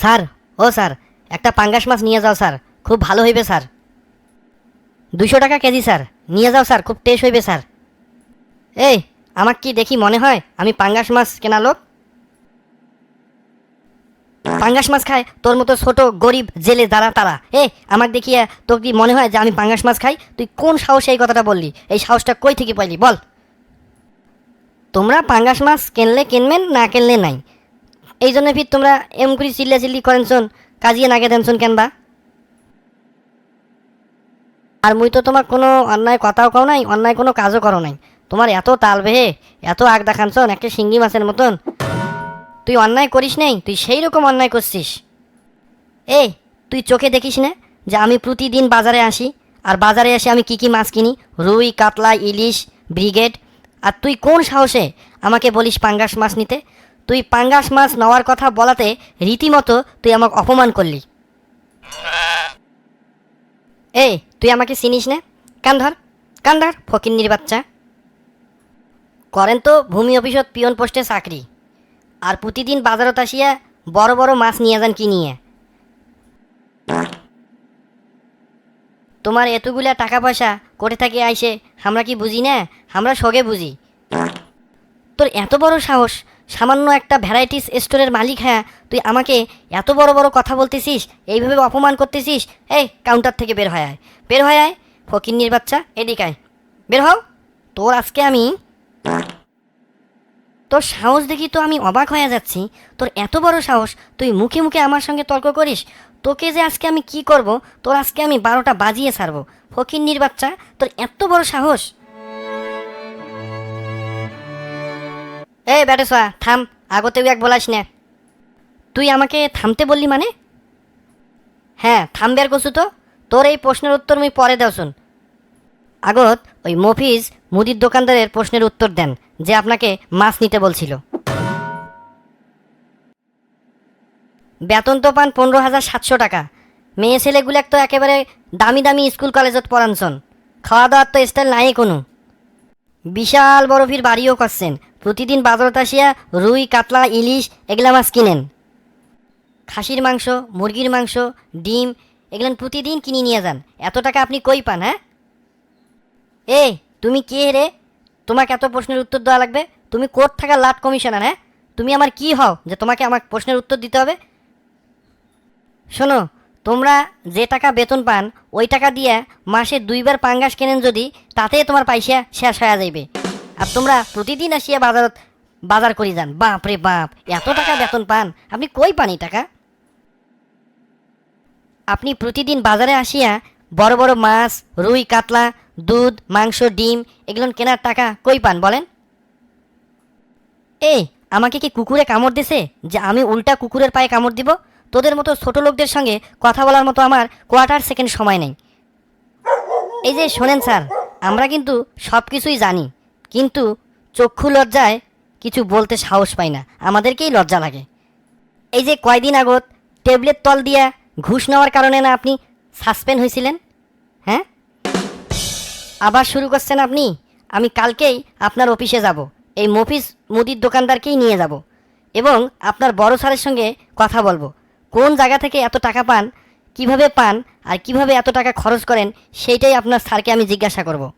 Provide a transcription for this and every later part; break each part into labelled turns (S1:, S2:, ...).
S1: Sir, ও sir, একটা পাঙ্গাস মাছ নিয়ে যাও স্যার, খুব ভালো হইবে স্যার। দুশো টাকা কেজি স্যার, নিয়ে যাও স্যার, খুব টেস্ট হইবে স্যার। এই আমার কি দেখি মনে হয়, আমি পাঙ্গাস মাছ কেনা লোক? পাঙ্গাস মাছ খায়, তোর মতো ছোট, গরিব, জেলে দাঁড়া তারা। এ আমার দেখিয়ে তোর কি মনে হয় যে আমি পাঙ্গাস মাছ খাই? তুই কোন সাহসে এই কথাটা বললি? এই সাহসটা কই থেকে পাইলি? বল। তোমরা পাঙ্গাস মাছ কিনলে কিনবেন, না কিনলে নাই? এই জন্য ফির তোমরা এম করে চিল্লা চিল্লি করেন শোন কাজিয়ে নাগে দেন শোন কেনবা। আর মুই তো তোমার কোনো অন্যায় কথাও কও নাই, অন্যায় কোনো কাজও করো নাই। তোমার এত তাল বেহে, এত আগ দেখান শোন একটা শিঙ্গি মাছের মতন। তুই অন্যায় করিস নাই, তুই সেই রকম অন্যায় করছিস। এই, তুই চোখে দেখিস না, যে আমি প্রতিদিন বাজারে আসি, আর বাজারে এসে আমি কি কি মাছ কিনি? রুই, কাতলা, ইলিশ, ব্রিগেড। আর তুই কোন সাহসে আমাকে বলিস পাঙ্গাস মাছ নিতে? তুই পাঙ্গাস মাছ নেওয়ার কথা বলাতে রীতিমতো তুই আমাকে অপমান করলি। এই, তুই আমাকে চিনিস না? কান ধর কান ধর, ফকিন্নির বাচ্চা। করেন তো ভূমি অফিসত পিয়ন পোস্টে চাকরি। আর প্রতিদিন বাজারত আসিয়া বড় বড় মাছ নিয়ে যান কি নিয়ে? তোমার এতগুলা টাকা পয়সা কোটে থেকে আইসে, আমরা কি বুঝি না? আমরা সগে বুঝি। তোর এত বড় সাহস সামান্য একটা ভ্যারাইটিস স্টোরের মালিক হ্যাঁ তুই আমাকে এত বড় বড় কথা বলতেছিস, এইভাবে অপমান করতেছিস, এই কাউন্টার থেকে বের হয় আয়। বের হয় আয়, ফকিন্নির বাচ্চা, এদিকে আয়। বের হও, তোর আজকে আমি তোর সাহস দেখি তো আমি অবাক হয়ে যাচ্ছি। তোর এত বড় সাহস, তুই মুখে মুখে আমার সঙ্গে তর্ক করিস? তোকে যে আজকে আমি কি করব? তোর আজকে আমি বারোটা বাজিয়ে ছাড়বো। ফকিন্নির বাচ্চা, তোর এত বড় সাহস। এই ব্যাটে সোয়া, থাম, আগতেও এক বলাস না। তুই আমাকে থামতে বললি মানে? হ্যাঁ থামবে আর কছু তো। তোর এই প্রশ্নের উত্তর আমি পরে দেও শুন। আগত ওই মফিজ মুদির দোকানদারের প্রশ্নের উত্তর দেন, যে আপনাকে মাছ নিতে বলছিল। বেতন তো পান পনেরো হাজার সাতশো টাকা। মেয়ে ছেলেগুলাক তো একেবারে দামি দামি স্কুল কলেজত পড়ানছন খাওয়া দাওয়ার তো স্টাইল নাই কোনো। বিশাল বরফির বাড়িও করছেন। প্রতিদিন বাজারত আসিয়া রুই, কাতলা, ইলিশ এগুলা মাছ কিনেন। খাসির মাংস, মুরগির মাংস, ডিম এগুলো প্রতিদিন কিনে নিয়ে যান। এত টাকা আপনি কই পান হ্যাঁ? এ তুমি কে রে? তোমাকে এত প্রশ্নের উত্তর দেওয়া লাগবে? তুমি কোর্ট থাকা লাট কমিশনার হ্যাঁ? তুমি আমার কি হও যে তোমাকে আমার প্রশ্নের উত্তর দিতে হবে? শোনো, তোমরা যে টাকা বেতন পান, ওই টাকা দিয়ে মাসে দুইবার পাঙ্গাস কেনেন যদি, তাতে তোমার পয়সা শেষ হয়ে যাইবে। আর তোমরা প্রতিদিন আসিয়া বাজারত বাজার করি যান। বাপ রে বাপ, এত টাকা বেতন পান। আপনি কই পান টাকা? আপনি প্রতিদিন বাজারে আসিয়া বড় বড় মাছ, রুই, কাতলা, দুধ, মাংস, ডিম, এগুলো কেনার টাকা কই পান বলেন? এই, আমাকে কি কুকুরে কামড় দিছে? যে আমি উল্টা কুকুরের পায়ে কামড় দিব? তোদের মতো ছোট লোকদের সঙ্গে কথা বলার মতো আমার কোয়ার্টার সেকেন্ড সময় নেই। এই যে শোনেন স্যার, আমরা কিন্তু সব কিছুই জানি। কিন্তু চক্ষু লজ্জায় কিছু বলতে সাহস পাই না। আমাদেরকেই লজ্জা লাগে। এই যে কয়দিন আগত টেবলেট তল দিয়া ঘুষ নেওয়ার কারণে না আপনি সাসপেন্ড হয়েছিলেন হ্যাঁ? আবার শুরু করছেন আপনি? আমি কালকেই আপনার অফিসে যাব। এই মফিস মুদির দোকানদারকেই নিয়ে যাব। এবং আপনার বড় স্যারের সঙ্গে কথা বলব। কোন জায়গা থেকে এত টাকা পান, কীভাবে পান আর কীভাবে এত টাকা খরচ করেন, সেইটাই আপনার স্যারকে আমি জিজ্ঞাসা করব।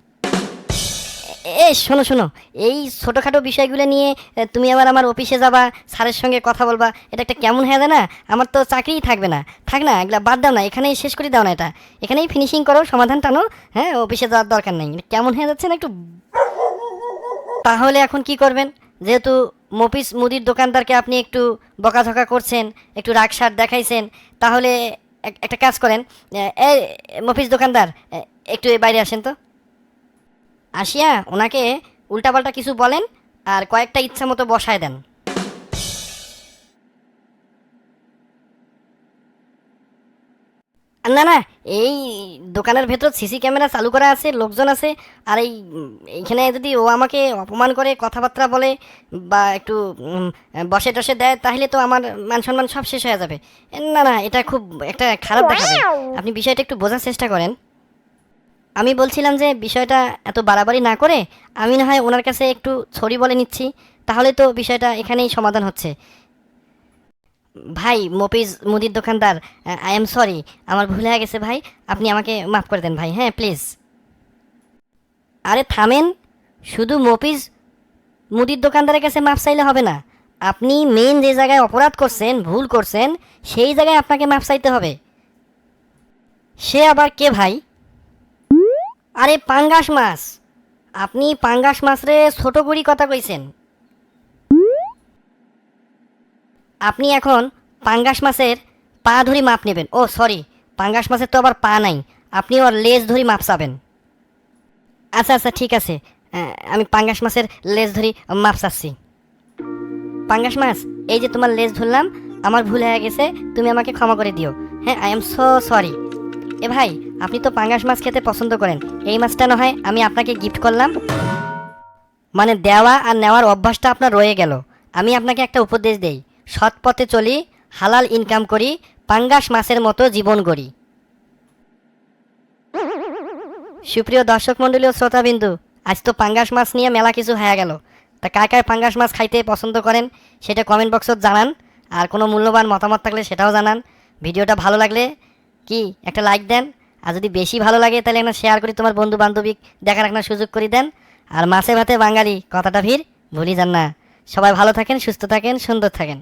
S1: এ, শোনো শোনো। এই ছোটোখাটো বিষয়গুলো নিয়ে তুমি আবার আমার অফিসে যাবা, স্যারের সঙ্গে কথা বলবা। এটা একটা কেমন হয়ে না? আমার তো চাকরিই থাকবে না। থাক না, এগুলা বাদ দাও না। এখানেই শেষ করে দাও না এটা। এখানেই ফিনিশিং করো, সমাধান টানো। হ্যাঁ অফিসে যাওয়ার দরকার নেই। কেমন হয়ে যাচ্ছে না একটু তাহলে এখন কি করবেন? যেহেতু মফিস মুদির দোকানদারকে আপনি একটু বকাঝকা করছেন, একটু রাগসার দেখাইছেন, তাহলে এক- একটা কাজ করেন। এই মফিস দোকানদার একটু বাইরে আসেন তো। আসিয়া ওনাকে উল্টাপাল্টা কিছু বলেন আর কয়েকটা ইচ্ছা মতো বসায় দেন। না না, এই দোকানের ভেতর সিসি ক্যামেরা চালু করা আছে, লোকজন আছে, আর এই, এইখানে যদি ও আমাকে অপমান করে, কথাবার্তা বলে বা একটু বসে টসে দেয়, তাহলে তো আমার মান সম্মান সব শেষ হয়ে যাবে। না না, এটা খুব একটা খারাপ দেখাবে। আপনি বিষয়টা একটু বোঝার চেষ্টা করেন। আমি বলছিলাম যে বিষয়টা এত বাড়াবাড়ি না করে আমি না হয় ওনার কাছে একটু ছড়ি বলে নিচ্ছি, তাহলে তো বিষয়টা এখানেই সমাধান হচ্ছে। ভাই মপিজ মুদির দোকানদার আই এম সরি আমার ভুল হয়ে গেছে ভাই, আপনি আমাকে মাফ করে দেন ভাই হ্যাঁ প্লিজ আরে থামেন, শুধু মপিজ মুদির দোকানদারের কাছে মাপ চাইলে হবে না। আপনি মেন যে জায়গায় অপরাধ করছেন, ভুল করছেন, সেই জায়গায় আপনাকে মাপ চাইতে হবে। সে আবার কে ভাই? আরে পাঙ্গাস মাছ। আপনি পাঙ্গাস মাছ রে ছোট করি কথা কইছেন। আপনি এখন পাঙ্গাস মাছের পা ধরি মাপ নেবেন। ও সরি পাঙ্গাস মাছের তো আবার পা নাই। আপনি ওর লেজ ধরি মাপ চাবেন। আচ্ছা আচ্ছা ঠিক আছে। আমি পাঙ্গাস মাছের লেজ ধরি মাপ চাচ্ছি। পাঙ্গাস মাছ, এই যে তোমার লেজ ধরলাম, আমার ভুল হয়ে গেছে, তুমি আমাকে ক্ষমা করে দিও। হ্যাঁ আই এম সো সরি এ ভাই, আপনি তো পাঙ্গাস মাছ খেতে পছন্দ করেন। এই মাছটা না হয় আমি আপনাকে গিফট করলাম। মানে দেওয়া আর নেওয়ার অভ্যাসটা আপনার রয়ে গেল। আমি আপনাকে একটা উপদেশ দেই। সৎ পথে চলি, হালাল ইনকাম করি, পাঙ্গাস মাছের মতো জীবন গড়ি। সুপ্রিয় দর্শক মণ্ডলী ও শ্রোতাবিন্দু, আজ তো পাঙ্গাস মাছ নিয়ে মেলা কিছু হয়ে গেল। তা কার কার পাঙ্গাস মাছ খাইতে পছন্দ করেন, সেটা কমেন্ট বক্সত জানান। আর কোনো মূল্যবান মতামত থাকলে সেটাও জানান। ভিডিওটা ভালো লাগলে কি, একটা লাইক দেন। আর যদি বেশি ভালো লাগে, তাহলে একটা শেয়ার করে তোমার বন্ধু বান্ধবী দেখার একটা সুযোগ করে দেন। আর মাছে ভাতে বাঙালি, কথাটা ভিড় ভুলি যান না। সবাই ভালো থাকেন, সুস্থ থাকেন, সুন্দর থাকেন।